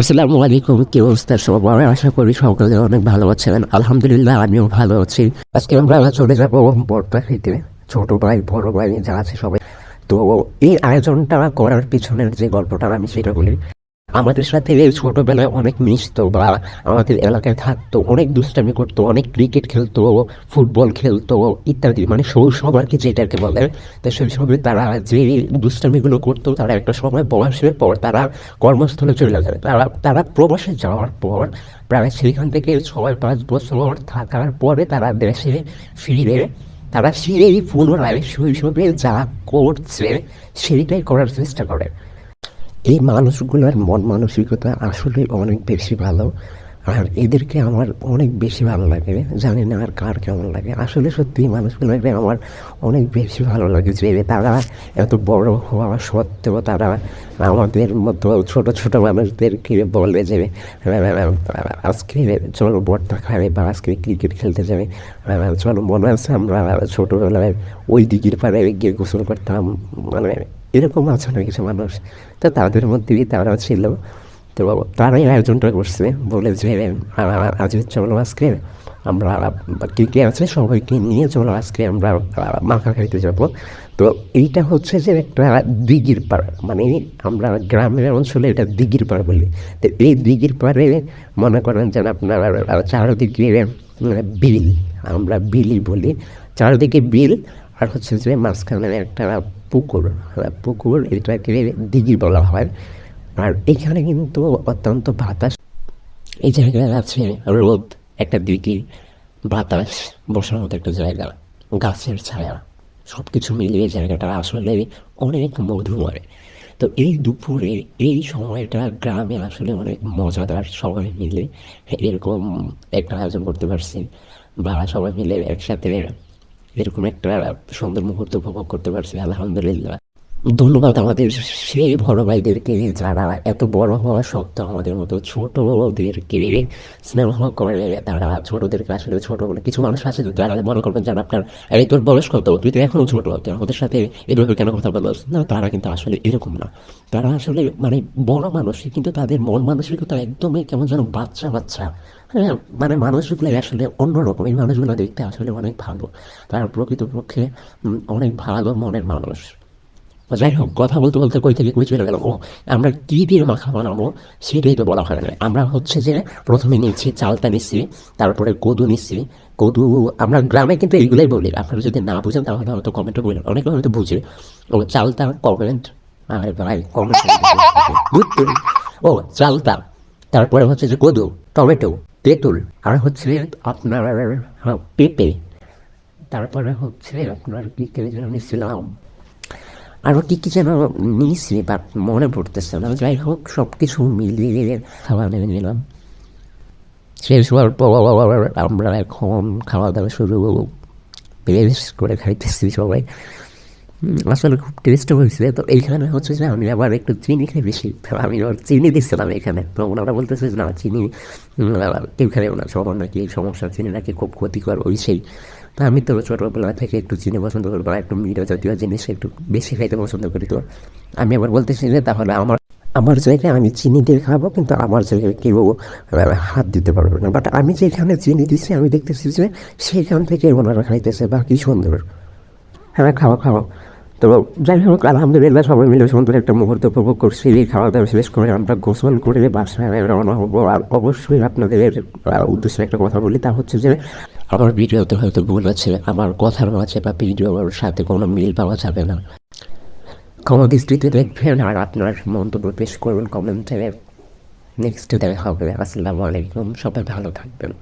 আসসালামু আলাইকুম। কি অবস্থা? সবার আশা করি সকলে অনেক ভালো আছেন। আলহামদুলিল্লাহ, আমিও ভালো আছি। আজকে আমরা চলে যাব বড় খেতে। ছোট ভাই, বড় ভাই, যা আছে সবাই। তো এই আয়োজনটা করার পিছনের যে গল্পটা আমি সেটা বলি। আমাদের সাথে ছোটবেলায় অনেক মিশতো বা আমাদের এলাকায় থাকতো, অনেক দুষ্টামি করতো, অনেক ক্রিকেট খেলতো ফুটবল খেলতো ইত্যাদি মানে শৈশব আর কি যেটাকে বলে, তো শৈশবে তারা যে দুষ্টামিগুলো করতো, তারা একটা সময় বয়সের পর তারা কর্মস্থলে চলে যায়। তারা তারা প্রবাসে যাওয়ার পর প্রায় সেখান থেকে ছয়, পাঁচ বছর থাকার পরে তারা দেশে ফিরে, তারা সেই পুনরায় শৈশবে যা করছে সেইটাই করার চেষ্টা করে। এই মানুষগুলোর মন মানসিকতা আসলে অনেক বেশি ভালো। আর এদেরকে আমার অনেক বেশি ভালো লাগে। জানি না আর কার কেমন লাগে। আসলে সত্যি মানুষগুলোকে আমার অনেক বেশি ভালো লাগে যে তারা এত বড় হওয়া সত্ত্বেও তারা আমাদের মতো ছোট ছোট মানুষদেরকে বলে যে, আজকে চলো বটটা খাবে বা আজকে ক্রিকেট খেলতে যাবে। চলো মনে আছে আমরা ছোটোবেলায় ওই দিঘির পাড়ে গিয়ে গোসল করতাম। মানে এরকম আছে না কিছু মানুষ। তো তাদের মধ্যেই তারা ছিল। তো তারাই আয়োজনটা করছে। বলে যে আজ চলো আজকে আমরা কে কে আছে? সবাইকে নিয়ে চলো আজকে আমরা মাখা খাইতে যাব। তো এইটা হচ্ছে যে একটা দিঘির পাড়। মানে আমরা গ্রামের অঞ্চলে এটা দিঘির পাড় বলি। তো এই দিঘির পাড়ে মনে করেন যেন আপনার চারদিকে বিল। আমরা বিলই বলি। চারদিকে বিল আর হচ্ছে যে মাঝখানে একটা পুকুর পুকুর, এটাকে দিঘি বলা হয়। আর এখানে কিন্তু অত্যন্ত বাতাস। এই জায়গায় আছে রোদ, একটা দিঘি, বাতাস, বসার মতো একটা জায়গা, গাছের ছায়া। সব কিছু মিলিয়ে জায়গাটা আসলে অনেক মধুময়। তো এই দুপুরে, এই সময়টা গ্রামে আসলে অনেক মজাদার, সবাই মিলে এরকম একটা আয়োজন করতে পারছি। বা সবাই মিলে একসাথে এরকম একটা সুন্দর মুহূর্ত উপভোগ করতে পারছি আলহামদুলিল্লাহ। ধন্যবাদ আমাদের সেই বড় ভাইদেরকে, যারা এত বড় হওয়া সত্ত্বেও আমাদের মতো ছোটদেরকে স্নেহ করে তারা ছোটদেরকে আসলে ছোট বলে কিছু মানুষ আছে যারা মনে করবেন যারা আপনার এই তোর বয়স কত তুই তো এখনও ছোট ওদের সাথে এভাবে কেন কথা বলস? না, তারা কিন্তু আসলে এরকম না। তারা আসলে মানে বড় মানুষ, কিন্তু তাদের মন মানসিকতা একদমই কেমন যেন বাচ্চা বাচ্চা। হ্যাঁ মানে মানুষগুলো আসলে অন্যরকম, এই মানুষগুলো দেখতে আসলে অনেক ভালো। তারা প্রকৃতপক্ষে অনেক ভালো মনের মানুষ। যাই হোক, কথা বলতে বলতে কই থেকে কই চলে গেল? আমরা কী দিয়ে মাখা বানাবো সেটাই তো বলা হয় না। আমরা হচ্ছে যে প্রথমে নিচ্ছি, চালটা নিচ্ছি, তারপরে কদু নিচ্ছি। কদু আমরা গ্রামে কিন্তু এইগুলোই বলি আপনারা যদি না বুঝেন, তাহলে হয়তো কমেন্টে বলবেন। অনেকে হয়তো বুঝে। ও, চালটা কমেন্ট ভাই কমেন্ট ও, চালটা, তারপরে হচ্ছে যে কদু, টমেটো, তেঁতুল, আর হচ্ছে আপনার পেঁপে, তারপরে হচ্ছে আপনার কী কেড়ে যেন নিচ্ছিলাম আরও কী কী যেন নিয়েছি বাট মনে পড়তেছে না। যাই হোক সব কিছু মিলিয়ে খাওয়া নেমে নিলাম। শেষ হওয়ার পর আমরা এখন খাওয়া দাওয়া শুরু। বেশ করে খাইতেছি সবাই। আসলে খুব টেস্ট হয়েছে তো এইখানে হচ্ছে যে আমি আবার একটু চিনি খাই বেশি আমি চিনি দিচ্ছিলাম এখানে তো ওনারা বলতেছে না চিনি কেউ খাই না সবার নাকি এই সমস্যা চিনি নাকি খুব ক্ষতিকর ওই সেই তা আমি তো ছোটোবেলা থেকে একটু চিনি পছন্দ করি বা একটু মিঠা জাতীয় জিনিস একটু বেশি খাইতে পছন্দ করি তো আমি আবার বলতেছি যে তাহলে আমার আমার জায়গায় আমি চিনি দিয়ে খাব কিন্তু আমার জায়গায় কেউ হাত দিতে পারবে না বাট আমি যেখানে চিনি দিচ্ছি আমি দেখতেছি যে সেখান থেকে ওনারা খাইতেছে বা কি সুন্দর হ্যাঁ খাওয়া খাওয়া তো যাই হোক, আলহামদুলিল্লাহ সবাই মিলে সুন্দর একটা মুহূর্ত উপভোগ করছি। খাওয়া দাওয়া শেষ করে আমরা গোসল করে বাসায় রওনা হব। আর অবশ্যই আপনাদের উদ্দেশ্যে একটা কথা বলি, তা হচ্ছে যে আমার ভিডিওতে হয়তো ভুল আছে, আমার কথার মাঝে বা ভিডিওর সাথে কোনো মিল পাওয়া যাবে না। কোনো দৃষ্টিতে দেখবেন আর আপনার মন্তব্য পেশ করবেন কমেন্টে নেক্সট দেখা হবে। আসসালামু আলাইকুম, সবাই ভালো থাকবেন।